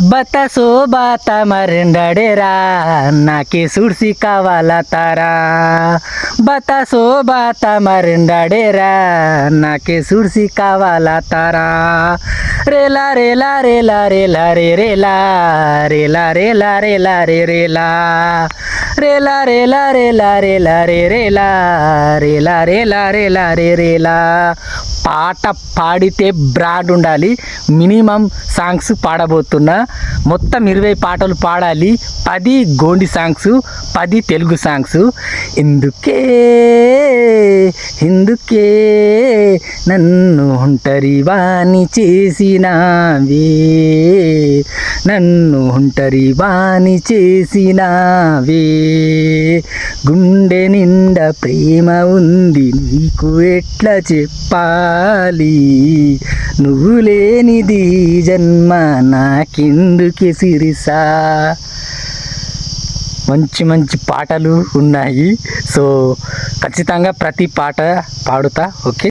బతసో బాత మరిండడేరా నాకే సుడిసి కావాలా తారా బతసో బాత మరిండడేరా నాకే సుడిసి కావాలా తారా రేలా రేలా రేలా రేలా రే రేలా రేలా రేలా రేలా రే రేలా రేలా రేలా రేలా రేలా రే రేలా రేలా రేలా రేలా రే రేలా పాట పాడితే బ్రాండ్ ఉండాలి. మినిమం సాంగ్స్ పాడబోతున్నా. మొత్తం ఇరవై పాటలు పాడాలి. పది గోండి సాంగ్స్ పది తెలుగు సాంగ్స్. ఎందుకే ఎందుకే నన్ను ఒంటరి వాణి చేసినావే? నన్ను ఒంటరి వాణి చేసినావే? గుండె నిండా ప్రేమ ఉంది నీకు ఎట్లా చెప్పాలి? నువ్వు లేనిది జన్మ నాకెందుకే సిరిసా? మంచి మంచి పాటలు ఉన్నాయి. సో ఖచ్చితంగా ప్రతి పాట పాడుతా ఓకే?